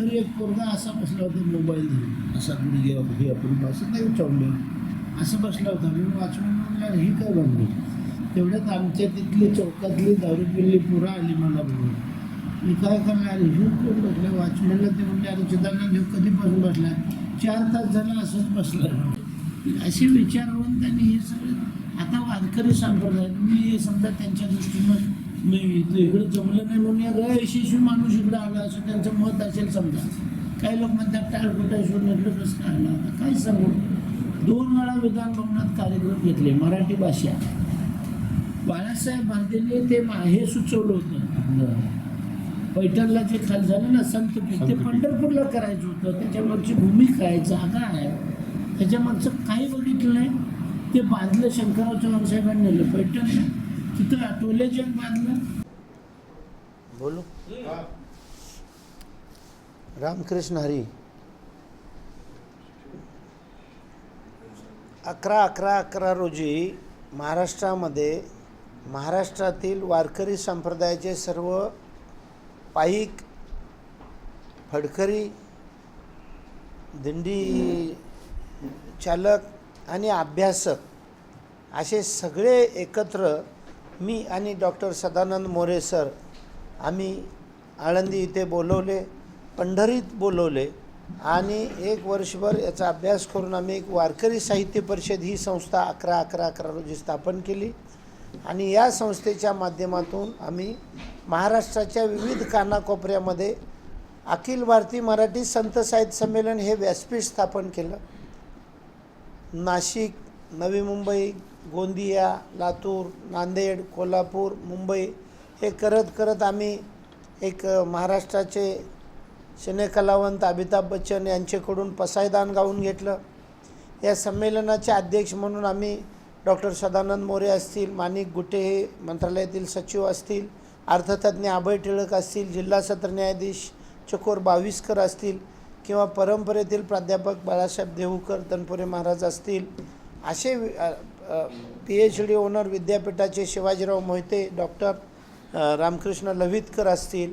तर एक पोरगा असा बसला होता मोबाईल धरून असा गुडघे हे आपण असं नाही उचवलं असं बसला होता. मी वाचून म्हणलं ही काय बनली तेवढ्यात आमच्या तिथली चौकातली दारू पिल्ली पुरा आली मला बघून. मी काय करणार? हे कोण बसलं? वॉचमॅनला ते म्हणले अरे चिदानंद कधी कधीपासून बसला? चार तास झाला असंच बसला. असे विचार होऊन त्यांनी हे सगळं आता वारकरी संप्रदाय मी हे समजा त्यांच्या दृष्टीनं मी इकडं जमलं नाही म्हणून या यशस्वी माणूस इकडं आला असं त्यांचं मत असेल समजा. काही लोक म्हणतात टाळकोटाशून इकडं कसं काय आला? काय सांगू? दोन वेळा विधान भवनात कार्यक्रम घेतले मराठी भाषा. बाळासाहेब भारतीने ते हे सुचवलं होतं. पैठणला जे खाल झालं ना संत ते पंढरपूरला करायचं होतं. त्याच्यामागची भूमिका आहे जागा आहे. त्याच्यामागचं काही बघितलं नाही. ते बांधलं शंकरराव चव्हाण साहेबांनी नेलं. पैठणला तिथं आठवले जग बांधलं बोलू? रामकृष्ण हरी. अकरा अकरा अकरा रोजी महाराष्ट्रामध्ये महाराष्ट्रातील वारकरी संप्रदायाचे सर्व पाईक फडकरी दिंडी चालक आणि अभ्यासक असे सगळे एकत्र मी आणि डॉक्टर सदानंद मोरे सर आम्ही आळंदी इथे बोलवले पंढरीत बोलवले आणि एक वर्षभर याचा अभ्यास करून आम्ही एक वारकरी साहित्य परिषद ही संस्था अकरा अकरा अकरा रोजी स्थापन केली आणि या संस्थेच्या माध्यमातून आम्ही महाराष्ट्राच्या विविध कानाकोपऱ्यामध्ये अखिल भारतीय मराठी संत साहित्य संमेलन हे व्यासपीठ स्थापन केलं. नाशिक नवी मुंबई गोंदिया लातूर नांदेड कोल्हापूर मुंबई हे करत करत आम्ही एक महाराष्ट्राचे सिनेकलावंत अमिताभ बच्चन यांच्याकडून पसायदान गाऊन घेतलं. या संमेलनाचे अध्यक्ष म्हणून आम्ही डॉक्टर सदानंद मोरे असतील माणिक गुटे हे मंत्रालयातील सचिव असतील अर्थतज्ज्ञ अभय टिळक असतील जिल्हा सत्र न्यायाधीश चकोर बाविस्कर असतील किंवा परंपरेतील प्राध्यापक बाळासाहेब देहूकर तनपुरे महाराज असतील असे पी एच डी ओनर विद्यापीठाचे शिवाजीराव मोहिते डॉक्टर रामकृष्ण लवितकर असतील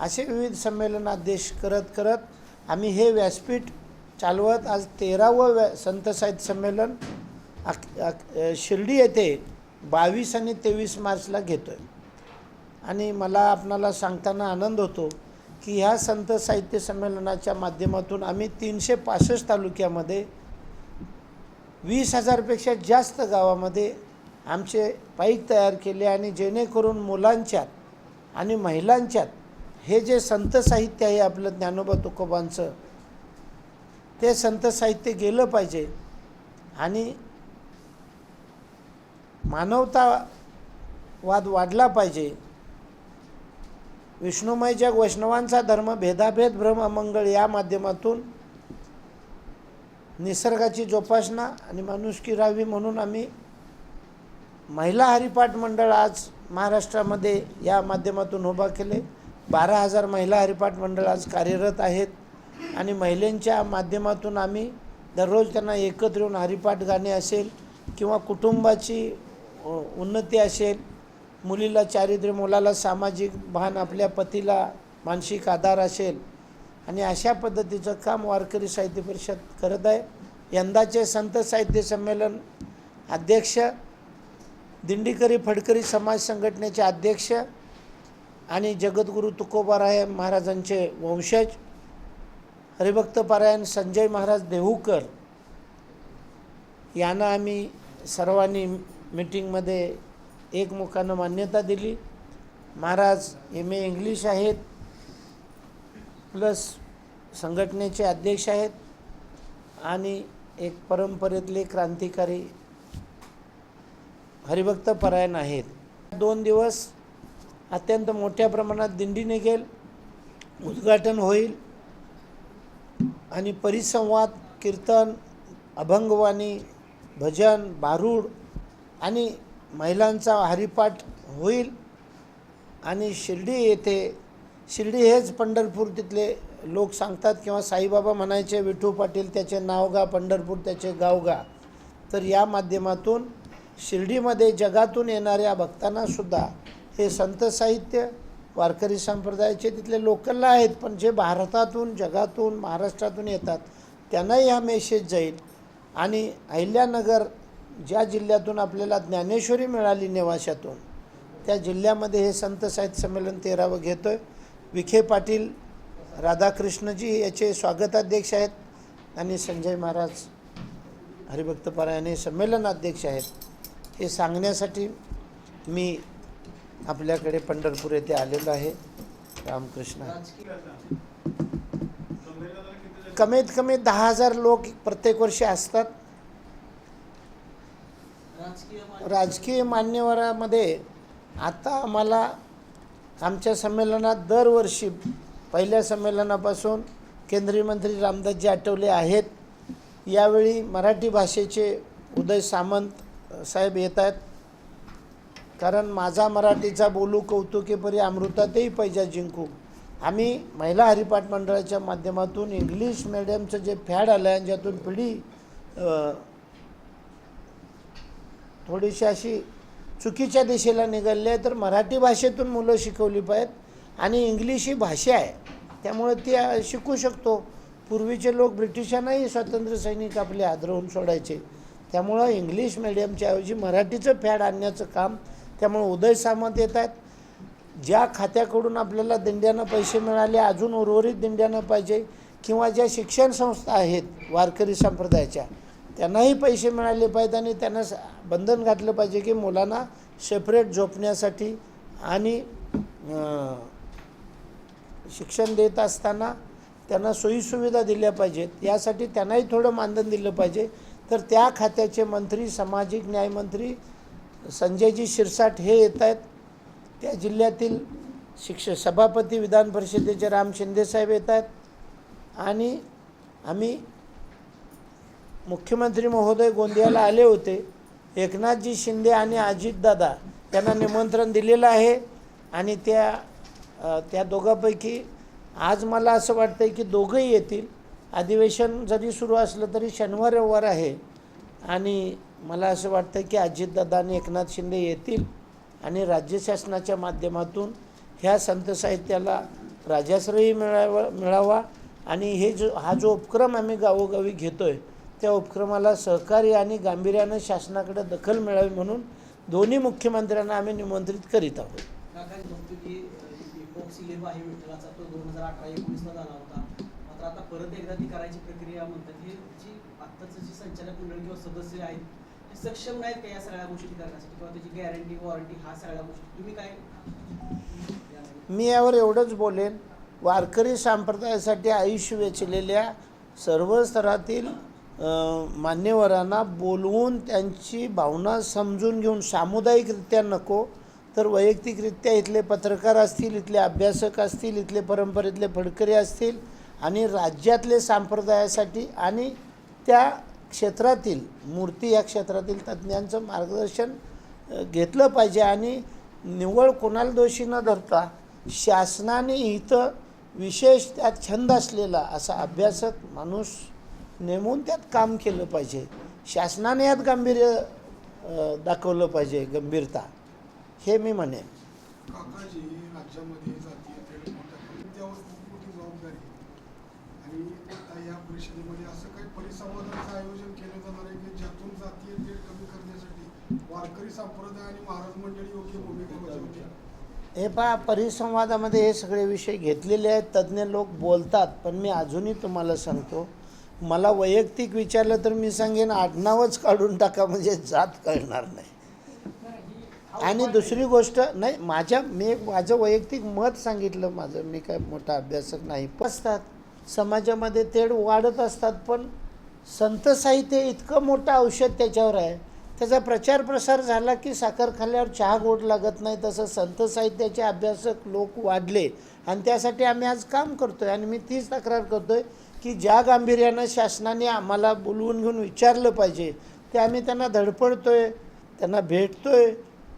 असे विविध संमेलनाध्यक्ष करत करत आम्ही हे व्यासपीठ चालवत आज तेरावं व्या संत साहित्य संमेलन अक अक शिर्डी येथे बावीस आणि तेवीस मार्चला घेतो आहे आणि मला आपणाला सांगताना आनंद होतो की ह्या संत साहित्य संमेलनाच्या माध्यमातून आम्ही तीनशे पासष्ट तालुक्यामध्ये वीस हजारपेक्षा जास्त गावामध्ये आमचे पाईक तयार केले आणि जेणेकरून मुलांच्यात आणि महिलांच्यात हे जे संत साहित्य आहे आपलं ज्ञानोबा तुकोबांचं ते संत साहित्य गेलं पाहिजे. आणि मानवतावाद वाढला पाहिजे. विष्णुमय जग वैष्णवांचा धर्म भेदाभेद भ्रम अमंगळ या माध्यमातून निसर्गाची जोपासना आणि माणुसकी राहावी म्हणून आम्ही महिला हरिपाठ मंडळ आज महाराष्ट्रामध्ये या माध्यमातून उभा केले. बारा हजार महिला हरिपाठ मंडळ आज कार्यरत आहेत आणि महिलांच्या माध्यमातून आम्ही दररोज त्यांना एकत्र येऊन हरिपाठ गाणे असेल किंवा कुटुंबाची उन्नती असेल मुलीला चारित्र्य मुलाला सामाजिक भान आपल्या पतीला मानसिक आधार असेल आणि अशा पद्धतीचं काम वारकरी साहित्य परिषद करत आहे. यंदाचे संत साहित्य संमेलन अध्यक्ष दिंडीकरी फडकरी समाज संघटनेचे अध्यक्ष आणि जगद्गुरू तुकोबाराय महाराजांचे वंशज हरिभक्त पारायण संजय महाराज देहूकर यांना आम्ही सर्वांनी मीटिंगमध्ये एकमुखानं मान्यता दिली. महाराज एम ए इंग्लिश आहेत. प्लस संघटनेचे अध्यक्ष आहेत आणि एक परंपरेतले क्रांतिकारी हरिभक्त परायण आहेत. दोन दिवस अत्यंत मोठ्या प्रमाणात दिंडी निघेल उद्घाटन होईल आणि परिसंवाद कीर्तन अभंगवाणी भजन बारूड आणि महिलांचा हरिपाठ होईल आणि शिर्डी येथे शिर्डी हेच पंढरपूर तिथले लोक सांगतात किंवा साईबाबा म्हणायचे विठू पाटील त्याचे नावगा पंढरपूर त्याचे गावगा तर या माध्यमातून शिर्डीमध्ये जगातून येणाऱ्या भक्तांनासुद्धा हे संत साहित्य वारकरी संप्रदायाचे तिथले लोकलला आहेत पण जे भारतातून जगातून महाराष्ट्रातून येतात त्यांनाही हा मेसेज जाईल. आणि अहिल्यानगर ज्या जिल्ह्यातून आपल्याला ज्ञानेश्वरी मिळाली नेवाशातून त्या जिल्ह्यामध्ये हे संत साहित्य संमेलन तेरावं घेतो आहे विखे पाटील राधाकृष्णजी याचे स्वागताध्यक्ष आहेत आणि संजय महाराज हरिभक्तपरायणे संमेलनाध्यक्ष आहेत. हे सांगण्यासाठी मी आपल्याकडे पंढरपूर येथे आलेलो आहे. रामकृष्ण. कमीत कमी दहा हजार लोक प्रत्येक वर्षी असतात. राजकीय मान्यवरामध्ये आता आम्हाला आमच्या संमेलनात दरवर्षी पहिल्या संमेलनापासून केंद्रीय मंत्री रामदासजी आठवले आहेत. यावेळी मराठी भाषेचे उदय सामंत साहेब येत आहेत. कारण माझा मराठीचा बोलू कौतुकेपरी अमृतातही पैजा जिंकू. आम्ही महिला हरिपाठ मंडळाच्या माध्यमातून इंग्लिश मिडियमचं जे फॅड आलं आहे ज्यातून पिढी थोडीशी अशी चुकीच्या दिशेला निघाले आहे तर मराठी भाषेतून मुलं शिकवली पाहिजेत आणि इंग्लिश ही भाषा आहे. त्यामुळे ती शिकू शकतो. पूर्वीचे लोक ब्रिटिशांनाही स्वातंत्र्य सैनिक आपले आदरवून सोडायचे. त्यामुळं इंग्लिश मिडियमच्या ऐवजी मराठीचं फॅड आणण्याचं काम त्यामुळे उदय सामंत येत आहेत. ज्या खात्याकडून आपल्याला दिंड्यानं पैसे मिळाले अजून उर्वरित दिंड्यानं पाहिजे किंवा ज्या शिक्षण संस्था आहेत वारकरी संप्रदायाच्या त्यांनाही पैसे मिळाले पाहिजेत आणि त्यांना बंधन घातलं पाहिजे की मुलांना सेपरेट झोपण्यासाठी आणि शिक्षण देत असताना त्यांना सोयीसुविधा दिल्या पाहिजेत. यासाठी त्यांनाही थोडं मानधन दिलं पाहिजे. तर त्या खात्याचे मंत्री सामाजिक न्यायमंत्री संजयजी शिरसाट हे येत आहेत. त्या जिल्ह्यातील शिक्ष सभापती विधान परिषदेचे राम शिंदेसाहेब येत आहेत. आणि आम्ही मुख्यमंत्री महोदय गोंदियाला आले होते. एकनाथजी शिंदे आणि अजितदादा त्यांना निमंत्रण दिलेलं आहे. आणि त्या त्या दोघांपैकी आज मला असं वाटतं आहे की दोघंही येतील. अधिवेशन जरी सुरू असलं तरी शनिवार रविवार आहे. आणि मला असं वाटतं की अजितदादा आणि एकनाथ शिंदे येतील. आणि राज्य शासनाच्या माध्यमातून ह्या संत साहित्याला राजाश्रयही मिळावा मिळावा. आणि हे जो हा जो उपक्रम आम्ही गावोगावी घेतो आहे त्या उपक्रमाला सहकार्य आणि गांभीर्यानं शासनाकडे दखल मिळावी म्हणून दोन्ही मुख्यमंत्र्यांना आम्ही निमंत्रित करीत आहोत. किंवा सदस्य आहेत ते सक्षम नाहीत का या सगळ्या गोष्टी करण्यासाठी? किंवा त्याची गॅरंटी वॉरंटी हा सगळ्या गोष्टी तुम्ही काय मी यावर एवढंच बोलेन वारकरी संप्रदायासाठी आयुष्य वेचलेल्या सर्व स्तरातील मान्यवरांना बोलवून त्यांची भावना समजून घेऊन सामुदायिकरित्या नको तर वैयक्तिकरित्या इथले पत्रकार असतील इथले अभ्यासक असतील इथले परंपरेतले फडकरी असतील आणि राज्यातले संप्रदायासाठी आणि त्या क्षेत्रातील मूर्ती या क्षेत्रातील तज्ज्ञांचं मार्गदर्शन घेतलं पाहिजे आणि निव्वळ कोणाला दोषी न धरता शासनाने इथं विशेष त्यात छंद असलेला असा अभ्यासक माणूस नेमून त्यात काम केलं पाहिजे. शासनाने यात गांभीर्य दाखवलं पाहिजे गंभीरता. हे मी म्हणेन. हे पहा परिसंवादामध्ये हे सगळे विषय घेतलेले आहेत. तज्ज्ञ लोक बोलतात पण मी अजूनही तुम्हाला सांगतो मला वैयक्तिक विचारलं तर मी सांगेन आडनावच काढून टाका म्हणजे जात कळणार नाही. आणि दुसरी गोष्ट नाही माझ्या मी एक माझं वैयक्तिक मत सांगितलं माझं मी काय मोठा अभ्यासक नाही. असतात समाजामध्ये तेढ वाढत असतात पण संत साहित्य इतकं मोठं औषध त्याच्यावर आहे. त्याचा प्रचार प्रसार झाला की साखर खाल्ल्यावर चहा गोड लागत नाही तसं संत साहित्याचे अभ्यासक लोक वाढले. आणि त्यासाठी आम्ही आज काम करतो आहे आणि मी तीच तक्रार करतो आहे की ज्या गांभीर्यानं शासनाने आम्हाला बोलवून घेऊन विचारलं पाहिजे ते आम्ही त्यांना धडपडतो आहे त्यांना भेटतो आहे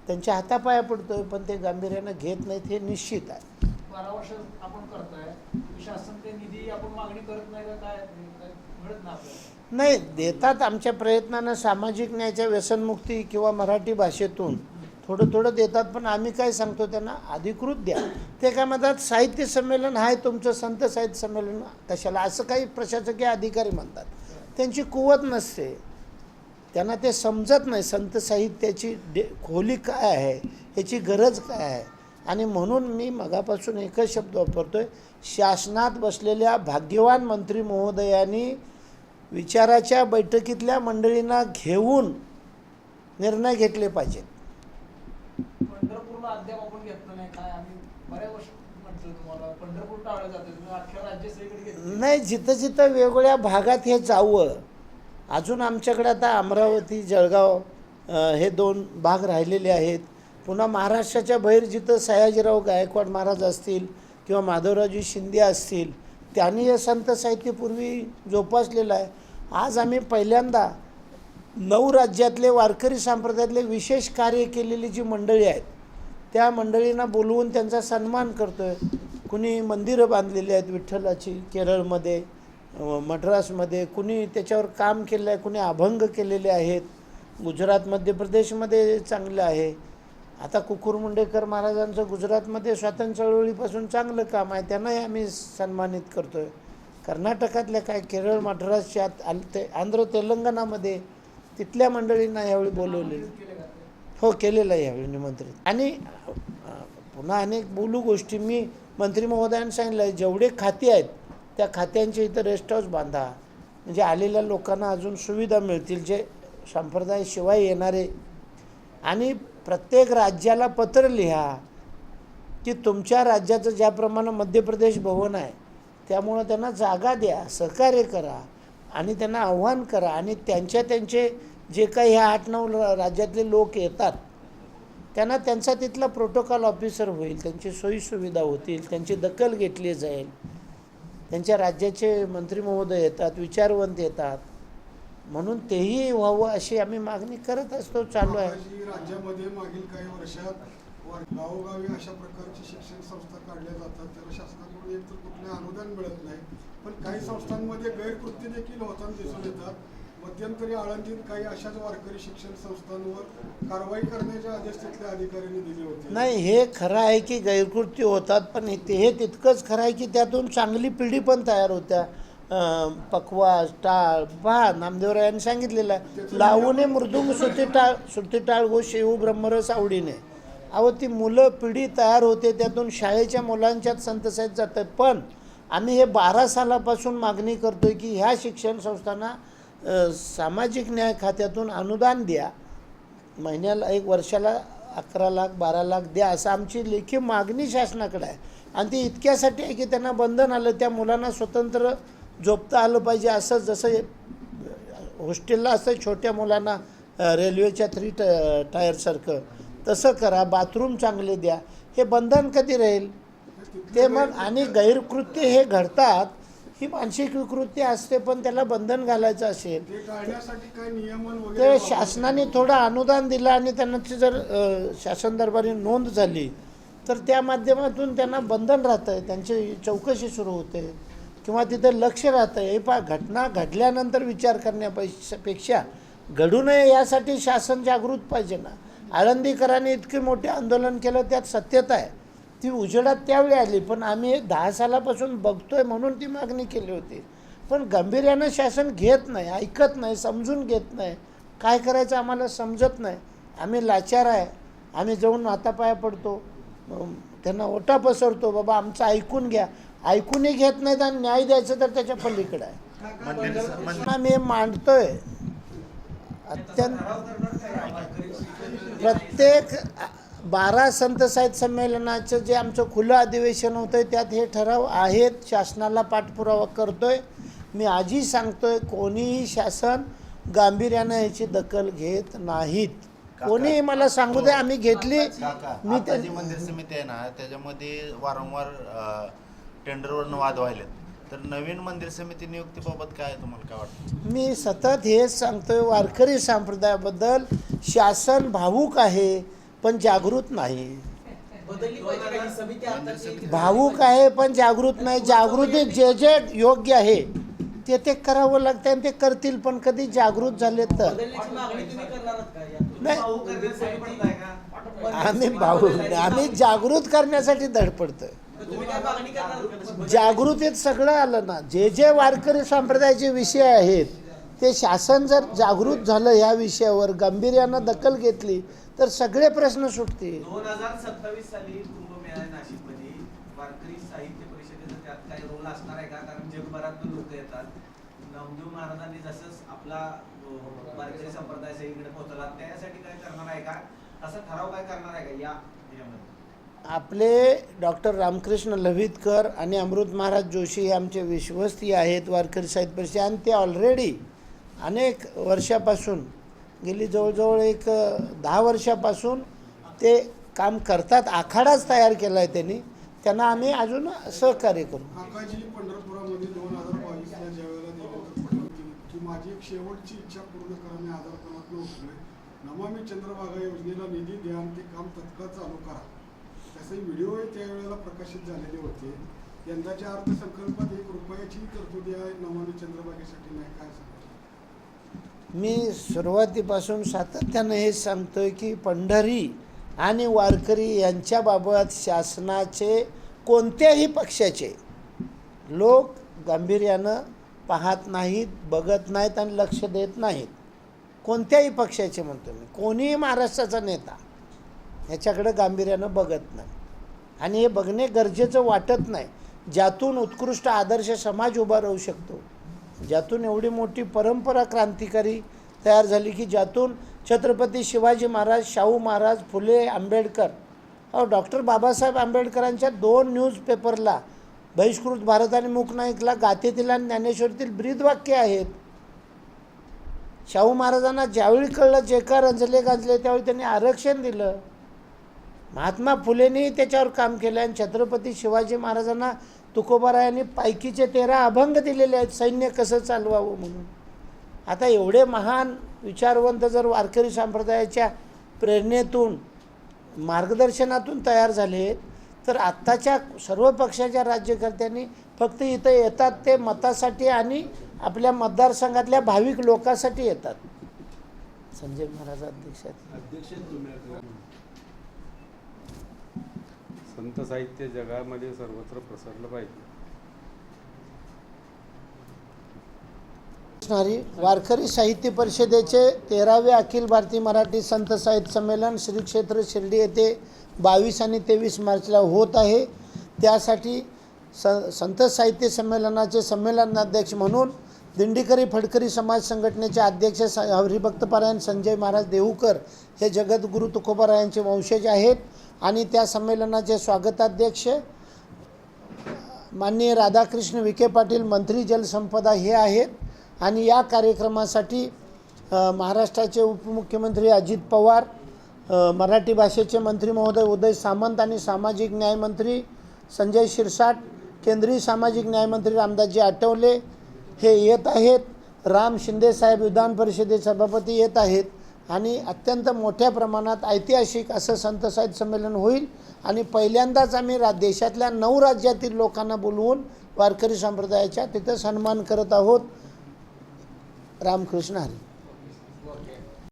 त्यांच्या हातापाया पडतोय पण ते गांभीर्यानं घेत नाहीत हे निश्चित आहे. बारा वर्ष आपण करताय शासन ते निधी आपण मागणी करत नाही काय? मिळत आपल्याला. नाही देतात आमच्या प्रयत्नानं सामाजिक न्यायाच्या व्यसनमुक्ती किंवा मराठी भाषेतून. थोडं थोडं देतात पण आम्ही काय सांगतो त्यांना? अधिकृत द्या. ते काय म्हणतात साहित्य संमेलन आहे तुमचं संत साहित्य संमेलन. कशाला? असं काही प्रशासकीय अधिकारी म्हणतात. त्यांची कुवत नसते. त्यांना ते समजत नाही संत साहित्याची डे खोली काय आहे? याची गरज काय आहे? आणि म्हणून मी मगापासून एकच शब्द वापरतो आहे शासनात बसलेल्या भाग्यवान मंत्री महोदयांनी विचाराच्या बैठकीतल्या मंडळींना घेऊन निर्णय घेतले पाहिजेत. पंढरपूरला अद्याप आपण घेतलं नाही. काय आम्ही बऱ्याच वर्ष म्हटलं तुम्हाला. पंढरपूर टाळलं जातं. तुम्ही अख्ख्या राज्य सगळीकडे घेतलं. नाही जिथं जिथं वेगवेगळ्या भागात हे जावं अजून आमच्याकडे आता अमरावती जळगाव अ, हे दोन भाग राहिलेले आहेत. पुन्हा महाराष्ट्राच्या बाहेर जिथं सयाजीराव गायकवाड महाराज असतील किंवा माधवरावजी शिंदे असतील त्यांनी हे संत साहित्य पूर्वी जोपासलेलं आहे. आज आम्ही पहिल्यांदा नऊ राज्यातले वारकरी संप्रदायातले विशेष कार्य केलेली जी मंडळी आहेत त्या मंडळींना बोलवून त्यांचा सन्मान करतो आहे कुणी मंदिरं बांधलेली आहेत विठ्ठलाची केरळमध्ये मद्रासमध्ये कुणी त्याच्यावर काम केलं आहे कुणी अभंग केलेले आहेत गुजरात मध्य प्रदेशमध्ये चांगलं आहे. आता कुकुर मुंडेकर महाराजांचं गुजरातमध्ये स्वातंत्र्य चळवळीपासून चांगलं काम आहे त्यांनाही आम्ही सन्मानित करतो आहे कर्नाटकातल्या काय केरळ मद्रासच्या आल- ते आंध्र तेलंगणामध्ये तिथल्या मंडळींना यावेळी बोलवलेलं. हो केलेलं आहे यावेळी निमंत्रित. आणि पुन्हा अनेक बोलू गोष्टी मी मंत्री महोदयांनी सांगितलं आहे जेवढे खाते आहेत त्या खात्यांचे इथं रेस्ट हाऊस बांधा. म्हणजे आलेल्या लोकांना अजून सुविधा मिळतील जे संप्रदायाशिवाय येणारे आणि प्रत्येक राज्याला पत्र लिहा की तुमच्या राज्याचं ज्याप्रमाणे मध्य प्रदेश भवन आहे त्यामुळं त्यांना जागा द्या सहकार्य करा. आणि त्यांना आव्हान करा आणि त्यांच्या त्यांचे जे काही ह्या आठ नऊ राज्यातले लोक येतात त्यांना त्यांचा तिथला प्रोटोकॉल ऑफिसर होईल त्यांची सोयीसुविधा होतील त्यांची दखल घेतली जाईल. त्यांच्या राज्याचे मंत्री महोदय येतात विचारवंत येतात. म्हणून तेही व्हावं अशी आम्ही मागणी करत असतो चालू आहे. राज्यामध्ये मागील काही वर्षात गावोगावी अशा प्रकारची शिक्षण संस्था काढल्या जातात. त्याला शासनाकडून एकतर कुठले अनुदान मिळत नाही पण काही संस्थांमध्ये गैरकृत्य देखील होताना दिसून येतात. मध्यंतरी आळंदीत काही अशाच वारकरी शिक्षण संस्थांवर कारवाई करण्याचे आदेश तिथल्या अधिकाऱ्यांनी दिले होते. नाही हे खरं आहे की गैरकृत्य होतात पण हे तितकंच खरं आहे की त्यातून चांगली पिढी पण तयार होत्या. पकवास टाळ पहा नामदेवराव यांनी सांगितलेलं आहे. लावूने मृदुंग सुती टाळ सुती टाळ गो शेऊ ब्रह्मरस आवडीने. अहो ती मुलं पिढी तयार होते त्यातून शाळेच्या मुलांच्यात संतसाहित जातं पण आम्ही हे बारा सालापासून मागणी करतोय की ह्या शिक्षण संस्थांना सामाजिक न्याय खात्यातून अनुदान द्या. महिन्याला एक वर्षाला अकरा लाख बारा लाख द्या असं आमची लेखी मागणी शासनाकडे आहे. आणि ती इतक्यासाठी आहे की त्यांना बंधन आलं त्या मुलांना स्वतंत्र झोपता आलं पाहिजे असं जसं हॉस्टेलला असं छोट्या मुलांना रेल्वेच्या थ्री ट टायरसारखं. तसं करा बाथरूम चांगले द्या. हे बंधन कधी राहील? ते मग आणि गैरकृत्य हे घडतात. ही मानसिक विकृती असते पण त्याला बंधन घालायचं असेल. ते? शासनाने थोडं अनुदान दिलं आणि त्यांना ती जर शासन दरबारी नोंद झाली तर त्या माध्यमातून त्यांना बंधन राहतं आहे त्यांची चौकशी सुरू होते. किंवा तिथं लक्ष राहतं आहे हे पा घटना घडल्यानंतर विचार करण्यापेक्षा घडू नये यासाठी शासन जागृत पाहिजे ना. आळंदीकरांनी इतके मोठे आंदोलन केलं त्यात सत्यता आहे. ती उजेडात त्यावेळी आली पण आम्ही दहा सालापासून बघतोय म्हणून ती मागणी केली होती. पण गांभीर्यानं शासन घेत नाही ऐकत नाही समजून घेत नाही. काय करायचं आम्हाला समजत नाही. आम्ही लाचार आहे. आम्ही जाऊन हातापाया पडतो. त्यांना ओटा पसरतो बाबा आमचं ऐकून घ्या. ऐकूनही घेत नाहीत आणि न्याय द्यायचं तर त्याच्या पलीकडे आहे. आम्ही हे मांडतोय. अत्यंत प्रत्येक बारा संत साहित्य संमेलनाचं जे आमचं खुलं अधिवेशन होतं त्यात हे ठराव आहेत. शासनाला पाठपुरावा करतोय. मी आजही सांगतोय कोणीही शासन गांभीर्यानं याची दखल घेत नाहीत. कोणीही मला सांगू दे आम्ही घेतली. मी मंदिर समिती आहे ना त्याच्यामध्ये वारंवार टेंडरवरनं वाद व्हायलेत. तर नवीन मंदिर समिती नियुक्तीबाबत काय तुम्हाला काय वाटतं? मी सतत हेच सांगतोय वारकरी संप्रदायाबद्दल शासन भावूक आहे पण जागृत नाही. ही भावूक आहे पण जागृत नाही. जागृती जे जे योग्य आहे ते ते करावं लागतं आणि ते करतील पण कधी जागृत झाले तर? नाही. आम्ही भाऊ आम्ही जागृत करण्यासाठी धडपडतोय. जागृतीत सगळं आलं ना. जे जे वारकरी संप्रदायाचे विषय आहेत ते शासन जर जागृत झालं ह्या विषयावर गांभीर्यानं दखल घेतली तर सगळे प्रश्न सुटतील. दोन हजार सत्तावीस साली कुंभमेळा नाशिकमध्ये वारकरी साहित्य परिषदेचा त्यात काही रोल असणार आहे का? कारण जगभरातून लोक येतात. नामदेव महाराजांनी जसं आपला वारकरी संप्रदाय सगळीकडे पोहोचला त्यासाठी काय करणार आहे का? असा ठराव काय करणार आहे का या ह्याच्यामध्ये आपले डॉक्टर रामकृष्ण लव्हितकर आणि अमृत महाराज जोशी हे आमचे विश्वस्ती आहेत वारकरी साहित्य परिषद आणि ते ऑलरेडी अनेक वर्षापासून गेली जवळजवळ एक दहा वर्षापासून ते काम करतात आखाडाच तयार केला आहे त्यांनी. त्यांना आम्ही अजून सहकार्य करू. माझी एक शेवटची इच्छा पूर्ण करा मी आजारपणात उठलोय नमामी चंद्रभागा योजनेला निधी द्या आणि ते काम तत्काळ चालू करा. असे व्हिडिओ त्यावेळेला प्रकाशित झालेले होते. यंदाच्या अर्थसंकल्पात एक रुपयाची तरतुदी आहे नमामी चंद्रबागेसाठी नाही काय सांगा मी सुरुवातीपासून सातत्यानं हे सांगतोय की पंढरी आणि वारकरी यांच्याबाबत शासनाचे कोणत्याही पक्षाचे लोक गांभीर्यानं पाहत नाहीत बघत नाहीत आणि लक्ष देत नाहीत. कोणत्याही पक्षाचे म्हणतो मी. कोणीही महाराष्ट्राचा नेता ह्याच्याकडं गांभीर्यानं बघत नाही. आणि हे बघणे गरजेचं वाटत नाही. ज्यातून उत्कृष्ट आदर्श समाज उभा राहू शकतो. ज्यातून एवढी मोठी परंपरा क्रांतिकारी तयार झाली की ज्यातून छत्रपती शिवाजी महाराज शाहू महाराज फुले आंबेडकर अहो डॉक्टर बाबासाहेब आंबेडकरांच्या दोन न्यूजपेपरला बहिष्कृत भारत आणि मूकनाईकला गाथेतील आणि ज्ञानेश्वरीतील ब्रीदवाक्य आहेत. शाहू महाराजांना ज्यावेळी कळलं जे का रंजले गाजले त्यावेळी त्यांनी आरक्षण दिलं. महात्मा फुलेंनी त्याच्यावर काम केलं आणि छत्रपती शिवाजी महाराजांना तुकोबारायांनी पायकीचे तेरा अभंग दिलेले आहेत सैन्य कसं चालवावं म्हणून. आता एवढे महान विचारवंत जर वारकरी संप्रदायाच्या प्रेरणेतून मार्गदर्शनातून तयार झाले तर आत्ताच्या सर्व पक्षाच्या राज्यकर्त्यांनी फक्त इथं येतात ते मतासाठी आणि आपल्या मतदारसंघातल्या भाविक लोकांसाठी येतात. संजय महाराज अध्यक्ष संत साहित्य जगामध्ये सर्वत्र प्रसरलं पाहिजे. वारकरी साहित्य परिषदेचे तेरावे अखिल भारतीय मराठी संत साहित्य संमेलन श्री क्षेत्र शिर्डी येथे बावीस आणि तेवीस मार्चला होत आहे. त्यासाठी स संत साहित्य संमेलनाचे संमेलनाध्यक्ष म्हणून दिंडीकरी फडकरी समाज संघटनेचे अध्यक्ष स हरिभक्तपरायण संजय महाराज देऊकर हे जगद्गुरू तुकोबारायांचे वंशज आहेत. आणि त्या संमेलनाचे स्वागताध्यक्ष माननीय राधाकृष्ण विखे पाटील मंत्री जलसंपदा हे आहेत. आणि या कार्यक्रमासाठी महाराष्ट्राचे उपमुख्यमंत्री अजित पवार मराठी भाषेचे मंत्री महोदय उदय सामंत आणि सामाजिक न्यायमंत्री संजय शिरसाट केंद्रीय सामाजिक न्यायमंत्री रामदासजी आठवले हे येत आहेत. राम शिंदेसाहेब विधान परिषदेचे सभापती येत आहेत. आणि अत्यंत मोठ्या प्रमाणात ऐतिहासिक असं संत साहित्य संमेलन होईल. आणि पहिल्यांदाच आम्ही रा देशातल्या नऊ राज्यातील लोकांना बोलवून वारकरी संप्रदायाच्या तिथं सन्मान करत आहोत. रामकृष्ण हरी.